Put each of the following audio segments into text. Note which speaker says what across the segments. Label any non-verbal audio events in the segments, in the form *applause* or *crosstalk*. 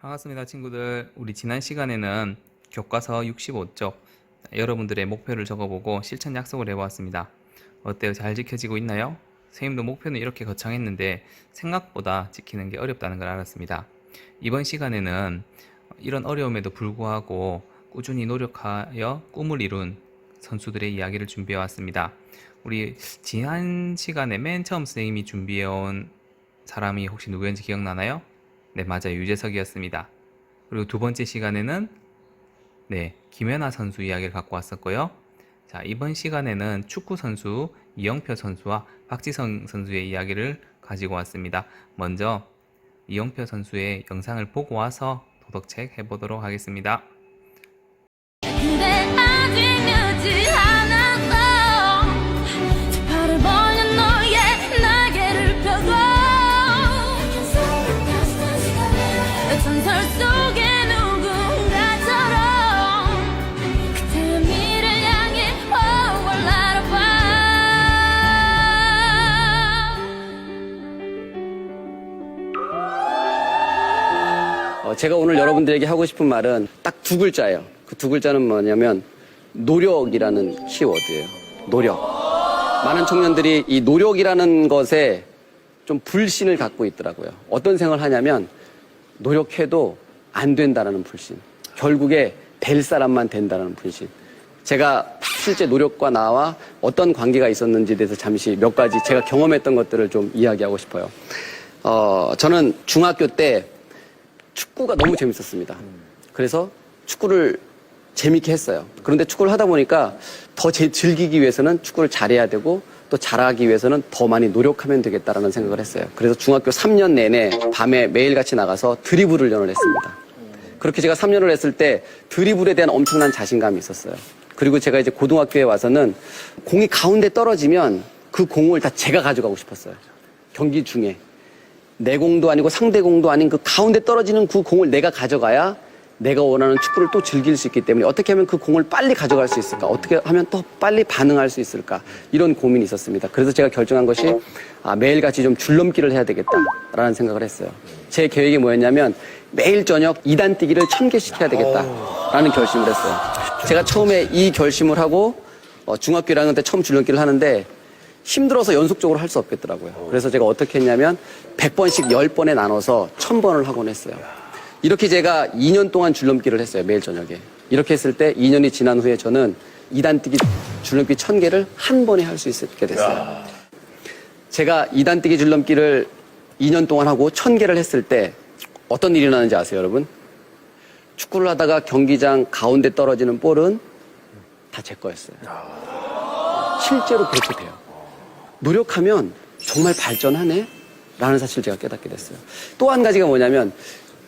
Speaker 1: 반갑습니다, 친구들. 우리 지난 시간에는 교과서 65쪽 여러분들의 목표를 적어보고 실천 약속을 해보았습니다. 어때요? 잘 지켜지고 있나요? 선생님도 목표는 이렇게 거창했는데 생각보다 지키는 게 어렵다는 걸 알았습니다. 이번 시간에는 이런 어려움에도 불구하고 꾸준히 노력하여 꿈을 이룬 선수들의 이야기를 준비해 왔습니다. 우리 지난 시간에 맨 처음 선생님이 준비해 온 사람이 혹시 누구였는지 기억나나요? 네, 맞아요. 유재석이었습니다. 그리고 두 번째 시간에는 네, 김연아 선수 이야기를 갖고 왔었고요. 자, 이번 시간에는 축구 선수 이영표 선수와 박지성 선수의 이야기를 가지고 왔습니다. 먼저 이영표 선수의 영상을 보고 와서 도덕책 해보도록 하겠습니다.
Speaker 2: 제가 오늘 여러분들에게 하고 싶은 말은 딱 두 글자예요. 그 두 글자는 뭐냐면 노력이라는 키워드예요. 노력. 많은 청년들이 이 노력이라는 것에 좀 불신을 갖고 있더라고요. 어떤 생각을 하냐면 노력해도 안 된다라는 불신. 결국에 될 사람만 된다라는 불신. 제가 실제 노력과 나와 어떤 관계가 있었는지에 대해서 잠시 몇 가지 제가 경험했던 것들을 좀 이야기하고 싶어요. 어, 저는 중학교 때 축구가 너무 재밌었습니다. 그래서 축구를 재밌게 했어요. 그런데 축구를 하다 보니까 더 제- 즐기기 위해서는 축구를 잘해야 되고 또 잘하기 위해서는 더 많이 노력하면 되겠다라는 생각을 했어요. 그래서 중학교 3년 내내 밤에 매일같이 나가서 드리블 훈련을 했습니다. 그렇게 제가 3년을 했을 때 드리블에 대한 엄청난 자신감이 있었어요. 그리고 제가 이제 고등학교에 와서는 공이 가운데 떨어지면 그 공을 다 제가 가져가고 싶었어요. 경기 중에. 내 공도 아니고 상대 공도 아닌 그 가운데 떨어지는 그 공을 내가 가져가야 내가 원하는 축구를 또 즐길 수 있기 때문에 어떻게 하면 그 공을 빨리 가져갈 수 있을까? 어떻게 하면 더 빨리 반응할 수 있을까? 이런 고민이 있었습니다. 그래서 제가 결정한 것이 아, 매일같이 좀 줄넘기를 해야 되겠다라는 생각을 했어요. 제 계획이 뭐였냐면 매일 저녁 2단 뛰기를 1000개씩 해야 되겠다라는 결심을 했어요. 제가 처음에 이 결심을 하고 어, 중학교 1학년 때 처음 줄넘기를 하는데 힘들어서 연속적으로 할 수 없겠더라고요. 그래서 제가 어떻게 했냐면 100번씩 10번에 나눠서 1000번을 하곤 했어요. 이렇게 제가 2년 동안 줄넘기를 했어요. 매일 저녁에. 이렇게 했을 때 2년이 지난 후에 저는 2단 뛰기 줄넘기 1000개를 한 번에 할 수 있게 됐어요. 제가 2단 뛰기 줄넘기를 2년 동안 하고 1000개를 했을 때 어떤 일이 나는지 아세요, 여러분? 축구를 하다가 경기장 가운데 떨어지는 볼은 다 제 거였어요. 실제로 그렇게 돼요. 노력하면 정말 발전하네? 라는 사실을 제가 깨닫게 됐어요. 또 한 가지가 뭐냐면,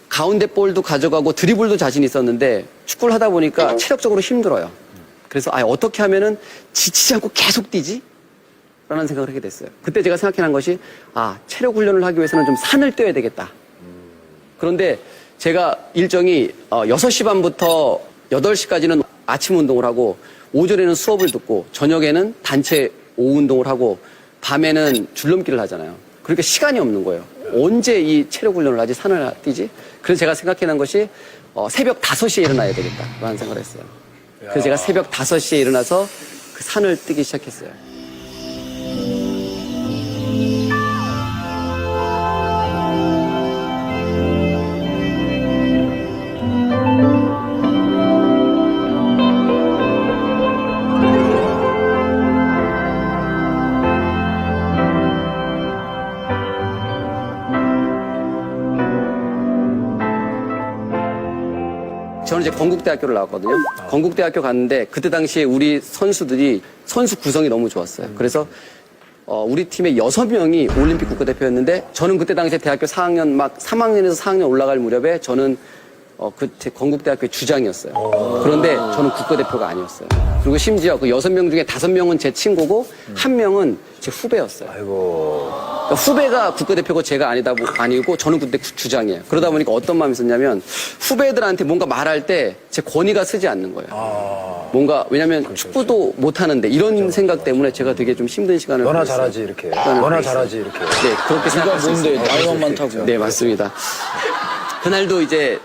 Speaker 2: 가운데 볼도 가져가고 드리블도 자신 있었는데, 축구를 하다 보니까 체력적으로 힘들어요. 그래서, 아, 어떻게 하면은 지치지 않고 계속 뛰지? 라는 생각을 하게 됐어요. 그때 제가 생각해낸 것이, 아, 체력 훈련을 하기 위해서는 좀 산을 뛰어야 되겠다. 그런데 제가 일정이 어, 6시 반부터 8시까지는 아침 운동을 하고 오전에는 수업을 듣고 저녁에는 단체 오후 운동을 하고 밤에는 줄넘기를 하잖아요. 그러니까 시간이 없는 거예요. 언제 이 체력 훈련을 하지 산을 뛰지? 그래서 제가 생각해낸 것이 어, 새벽 5시에 일어나야 되겠다 라는 생각을 했어요. 그래서 제가 새벽 5시에 일어나서 그 산을 뛰기 시작했어요. 저는 이제 건국대학교를 나왔거든요. 건국대학교 갔는데 그때 당시에 우리 선수들이 선수 구성이 너무 좋았어요. 그래서 어, 우리 팀에 여섯 명이 올림픽 국가대표였는데 저는 그때 당시에 대학교 4학년 막 3학년에서 4학년 올라갈 무렵에 저는 어, 그제 건국대학교의 주장이었어요. 그런데 저는 국가대표가 아니었어요. 그리고 심지어 그 여섯 명 중에 다섯 명은 제 친구고 한 명은 제 후배였어요. 그러니까 후배가 국가대표고 제가 아니다 보- 아니고 저는 그때 구- 주장이에요. 그러다 보니까 어떤 마음이 있었냐면 후배들한테 뭔가 말할 때 제 권위가 쓰지 않는 거예요. 뭔가 왜냐면 축구도 못 하는데 이런 생각 때문에 제가 되게 좀 힘든 시간을
Speaker 3: 너나
Speaker 2: 보냈어요.
Speaker 3: 잘하지 이렇게. 너나. 잘하지 이렇게.
Speaker 2: 네, 그렇게 생각할 수
Speaker 4: 뭔데
Speaker 2: 있어요.
Speaker 4: 나이만 많다고.
Speaker 2: 네, 맞습니다. 그날도 이제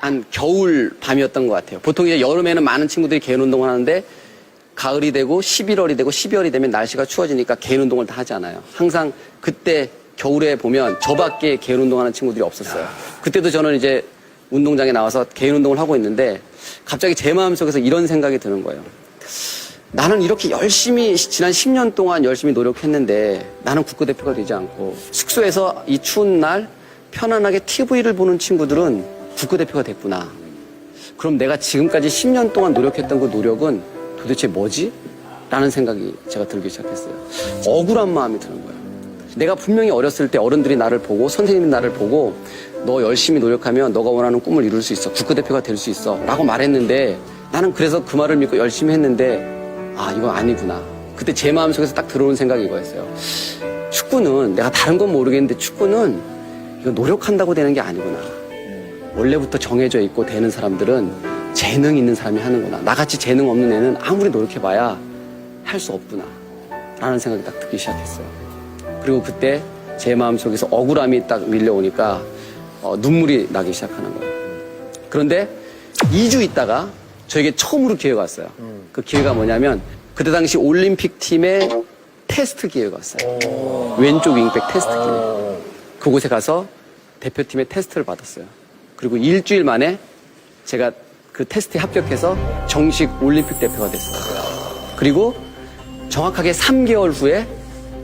Speaker 2: 한 겨울 밤이었던 것 같아요. 보통 이제 여름에는 많은 친구들이 개인 운동을 하는데 가을이 되고 11월이 되고 12월이 되면 날씨가 추워지니까 개인 운동을 다 하지 않아요. 항상 그때 겨울에 보면 저밖에 개인 운동하는 친구들이 없었어요. 그때도 저는 이제 운동장에 나와서 개인 운동을 하고 있는데 갑자기 제 마음속에서 이런 생각이 드는 거예요. 나는 이렇게 열심히 지난 10년 동안 열심히 노력했는데 나는 국가대표가 되지 않고 숙소에서 이 추운 날 편안하게 TV를 보는 친구들은 국가대표가 됐구나. 그럼 내가 지금까지 10년 동안 노력했던 그 노력은 도대체 뭐지? 라는 생각이 제가 들기 시작했어요. 억울한 마음이 드는 거예요. 내가 분명히 어렸을 때 어른들이 나를 보고 선생님이 나를 보고 너 열심히 노력하면 너가 원하는 꿈을 이룰 수 있어. 국가대표가 될 수 있어. 라고 말했는데 나는 그래서 그 말을 믿고 열심히 했는데 아, 이건 아니구나. 그때 제 마음속에서 딱 들어오는 생각이 이거였어요. 축구는 내가 다른 건 모르겠는데 축구는 이거 노력한다고 되는 게 아니구나. 원래부터 정해져 있고 되는 사람들은 재능 있는 사람이 하는구나. 나같이 재능 없는 애는 아무리 노력해봐야 할 수 없구나. 라는 생각이 딱 들기 시작했어요. 그리고 그때 제 마음속에서 억울함이 딱 밀려오니까 어, 눈물이 나기 시작하는 거예요. 그런데 2주 있다가 저에게 처음으로 기회가 왔어요. 그 기회가 뭐냐면 그때 당시 올림픽 팀의 테스트 기회가 왔어요. 왼쪽 윙백 테스트 기회. 그곳에 가서 대표팀의 테스트를 받았어요. 그리고 일주일 만에 제가 그 테스트에 합격해서 정식 올림픽 대표가 됐어요. 그리고 정확하게 3개월 후에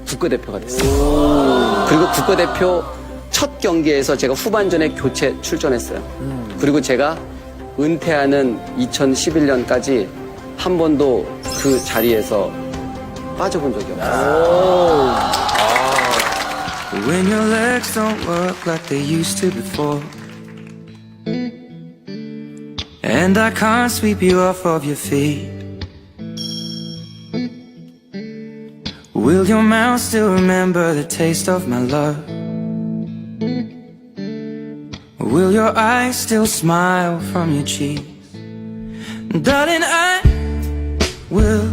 Speaker 2: 국가대표가 됐어요. 그리고 국가대표 첫 경기에서 제가 후반전에 교체 출전했어요. 그리고 제가 은퇴하는 2011년까지 한 번도 그 자리에서 빠져본 적이 없어요.
Speaker 3: When your legs don't work like they used to before. And I can't sweep you off of your feet. Will your mouth still remember the taste of my love? Will your eyes still smile from your cheeks? Darling, I will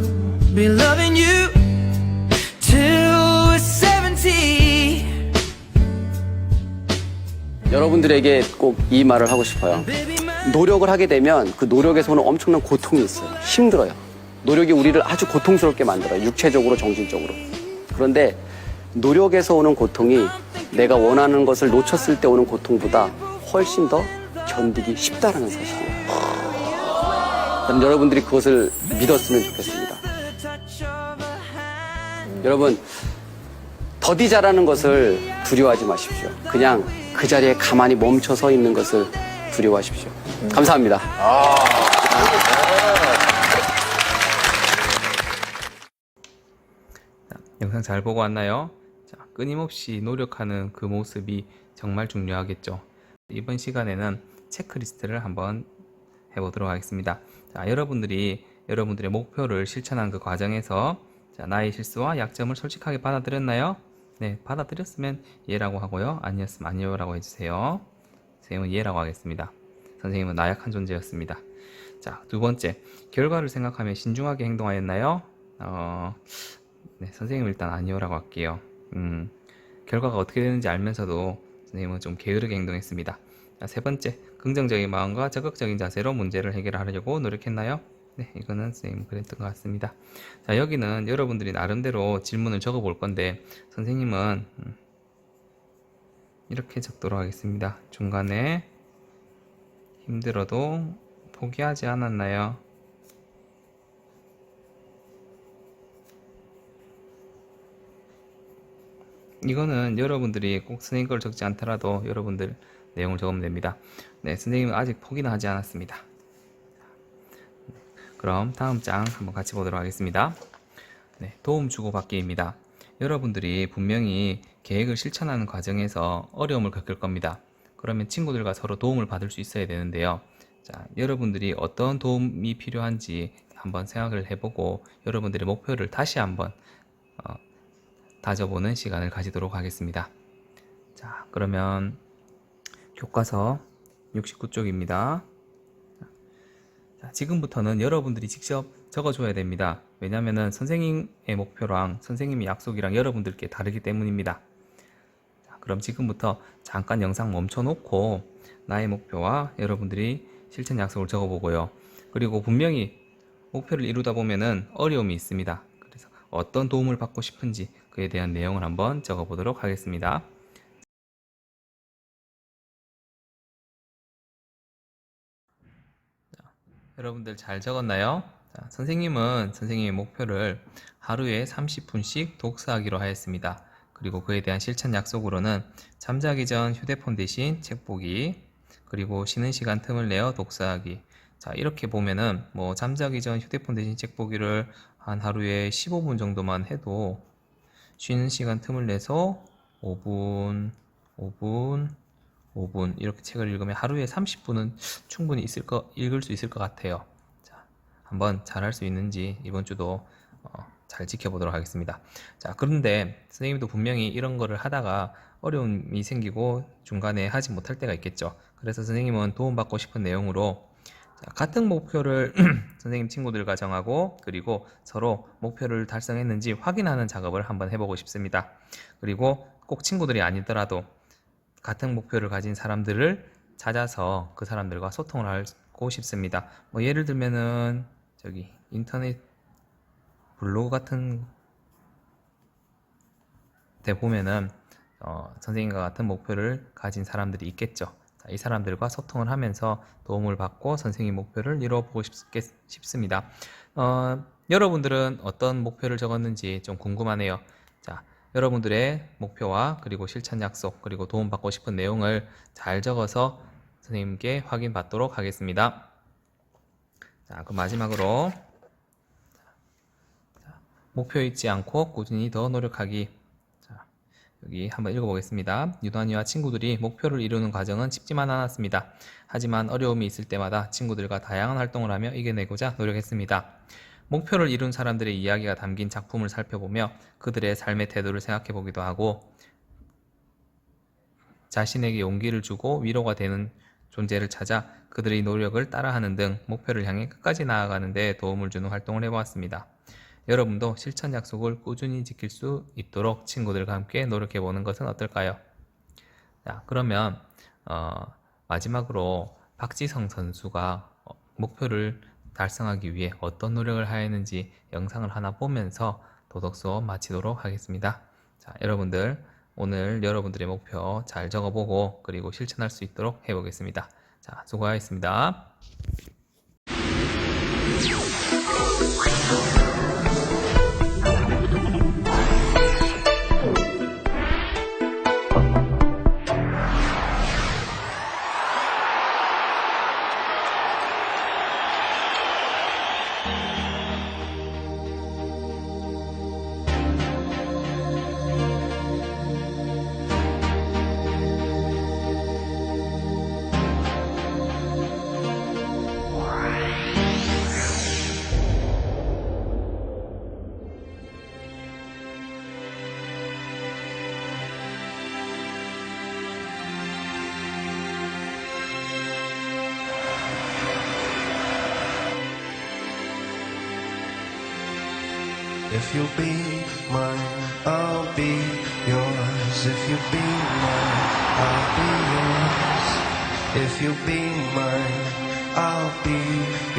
Speaker 3: be loving you till we're 70.
Speaker 2: 여러분들에게 꼭 이 말을 하고 싶어요. 노력을 하게 되면 그 노력에서 오는 엄청난 고통이 있어요. 힘들어요. 노력이 우리를 아주 고통스럽게 만들어요. 육체적으로, 정신적으로. 그런데 노력에서 오는 고통이 내가 원하는 것을 놓쳤을 때 오는 고통보다 훨씬 더 견디기 쉽다라는 사실이에요. 그럼 여러분들이 그것을 믿었으면 좋겠습니다. 여러분, 더디자라는 것을 두려워하지 마십시오. 그냥 그 자리에 가만히 멈춰 서 있는 것을 두려워하십시오. 감사합니다.
Speaker 1: 자, 영상 잘 보고 왔나요? 자, 끊임없이 노력하는 그 모습이 정말 중요하겠죠. 이번 시간에는 체크리스트를 한번 해보도록 하겠습니다. 자, 여러분들이 여러분들의 목표를 실천한 그 과정에서 자, 나의 실수와 약점을 솔직하게 받아들였나요? 네, 받아들였으면 예라고 하고요. 아니었으면 아니요라고 해주세요. 선생님은 예라고 하겠습니다. 선생님은 나약한 존재였습니다. 자, 두 번째, 결과를 생각하며 신중하게 행동하였나요? 어, 네, 선생님 일단 아니요라고 할게요. 음, 결과가 어떻게 되는지 알면서도 선생님은 좀 게으르게 행동했습니다. 자, 세 번째, 긍정적인 마음과 적극적인 자세로 문제를 해결하려고 노력했나요? 네, 이거는 선생님 그랬던 것 같습니다. 자, 여기는 여러분들이 나름대로 질문을 적어 볼 건데, 선생님은 음, 이렇게 적도록 하겠습니다. 중간에 힘들어도 포기하지 않았나요? 이거는 여러분들이 꼭 선생님 걸 적지 않더라도 여러분들 내용을 적으면 됩니다. 네, 선생님은 아직 포기는 하지 않았습니다. 그럼 다음 장 한번 같이 보도록 하겠습니다. 네, 도움 주고받기입니다. 여러분들이 분명히 계획을 실천하는 과정에서 어려움을 겪을 겁니다. 그러면 친구들과 서로 도움을 받을 수 있어야 되는데요. 자, 여러분들이 어떤 도움이 필요한지 한번 생각을 해보고 여러분들의 목표를 다시 한번 어, 다져보는 시간을 가지도록 하겠습니다. 자, 그러면 교과서 69쪽입니다. 자, 지금부터는 여러분들이 직접 적어줘야 됩니다. 왜냐하면 선생님의 목표랑 선생님의 약속이랑 여러분들께 다르기 때문입니다. 자, 그럼 지금부터 잠깐 영상 멈춰놓고 나의 목표와 여러분들이 실천 약속을 적어보고요. 그리고 분명히 목표를 이루다 보면은 어려움이 있습니다. 그래서 어떤 도움을 받고 싶은지 그에 대한 내용을 한번 적어보도록 하겠습니다. 자, 여러분들 잘 적었나요? 자, 선생님은 선생님의 목표를 하루에 30분씩 독서하기로 하였습니다. 그리고 그에 대한 실천 약속으로는 잠자기 전 휴대폰 대신 책 보기, 그리고 쉬는 시간 틈을 내어 독서하기. 자, 이렇게 보면은 뭐 잠자기 전 휴대폰 대신 책 보기를 한 하루에 15분 정도만 해도 쉬는 시간 틈을 내서 5분, 5분, 5분 이렇게 책을 읽으면 하루에 30분은 충분히 있을 거, 읽을 수 있을 것 같아요. 자, 한번 잘 할 수 있는지 이번 주도 어, 잘 지켜보도록 하겠습니다. 자, 그런데 선생님도 분명히 이런 거를 하다가 어려움이 생기고 중간에 하지 못할 때가 있겠죠. 그래서 선생님은 도움받고 싶은 내용으로 자, 같은 목표를 *clears throat* 선생님 친구들과 정하고 그리고 서로 목표를 달성했는지 확인하는 작업을 한번 해보고 싶습니다. 그리고 꼭 친구들이 아니더라도 같은 목표를 가진 사람들을 찾아서 그 사람들과 소통을 하고 싶습니다. 뭐 예를 들면은 저기 인터넷 블로그 같은 데 보면은 어, 선생님과 같은 목표를 가진 사람들이 있겠죠. 자, 이 사람들과 소통을 하면서 도움을 받고 선생님 목표를 이뤄보고 싶, 싶습니다. 어, 여러분들은 어떤 목표를 적었는지 좀 궁금하네요. 자, 여러분들의 목표와 그리고 실천 약속 그리고 도움받고 싶은 내용을 잘 적어서 선생님께 확인받도록 하겠습니다. 자, 그 마지막으로 자, 목표 잊지 않고 꾸준히 더 노력하기. 자, 여기 한번 읽어보겠습니다. 유단이와 친구들이 목표를 이루는 과정은 쉽지만 않았습니다. 하지만 어려움이 있을 때마다 친구들과 다양한 활동을 하며 이겨내고자 노력했습니다. 목표를 이룬 사람들의 이야기가 담긴 작품을 살펴보며 그들의 삶의 태도를 생각해 보기도 하고 자신에게 용기를 주고 위로가 되는 존재를 찾아 그들의 노력을 따라하는 등 목표를 향해 끝까지 나아가는 데 도움을 주는 활동을 해보았습니다. 여러분도 실천 약속을 꾸준히 지킬 수 있도록 친구들과 함께 노력해 보는 것은 어떨까요? 자, 그러면 어, 마지막으로 박지성 선수가 어, 목표를 달성하기 위해 어떤 노력을 하였는지 영상을 하나 보면서 도덕 수업 마치도록 하겠습니다. 자, 여러분들 오늘 여러분들의 목표 잘 적어보고 그리고 실천할 수 있도록 해보겠습니다. 자, 수고하셨습니다.
Speaker 4: If you'll be mine, I'll be yours. If you'll be mine, I'll be yours. If you'll be mine, I'll be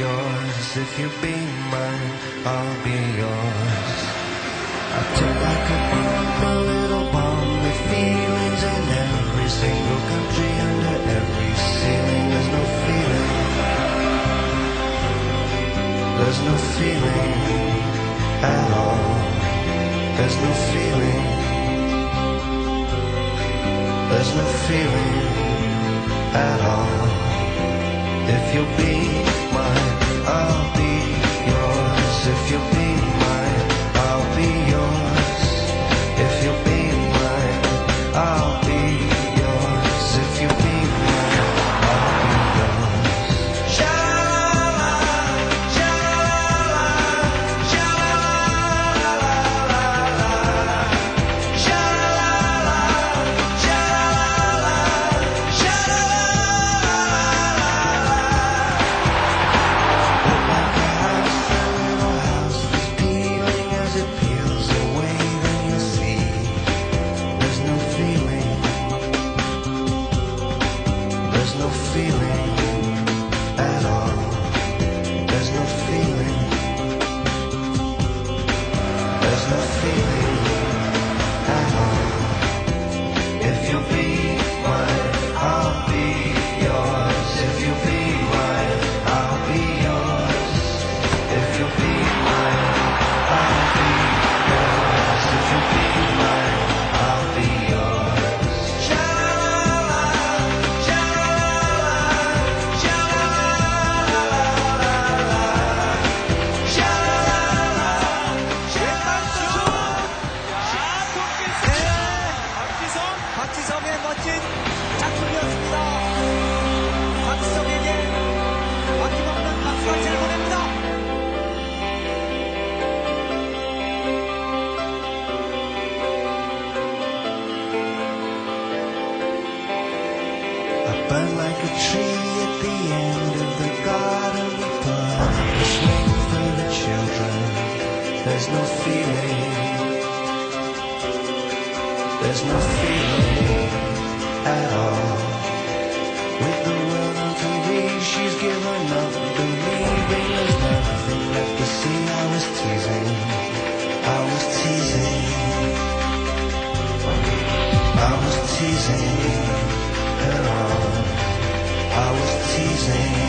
Speaker 4: yours. If you'll be mine, I'll be yours. I take like a bomb, a little bomb with feelings in every single country, under every ceiling. There's no feeling. There's no feeling at all. There's no feeling. There's no feeling at all. If you'll be like a tree at the end of the garden we plant a for the children there's no feeling. There's no feeling at all.
Speaker 5: With the world on TV she's given up believing there's nothing left to see.
Speaker 4: I was teasing I was teasing. I was teasing. sing.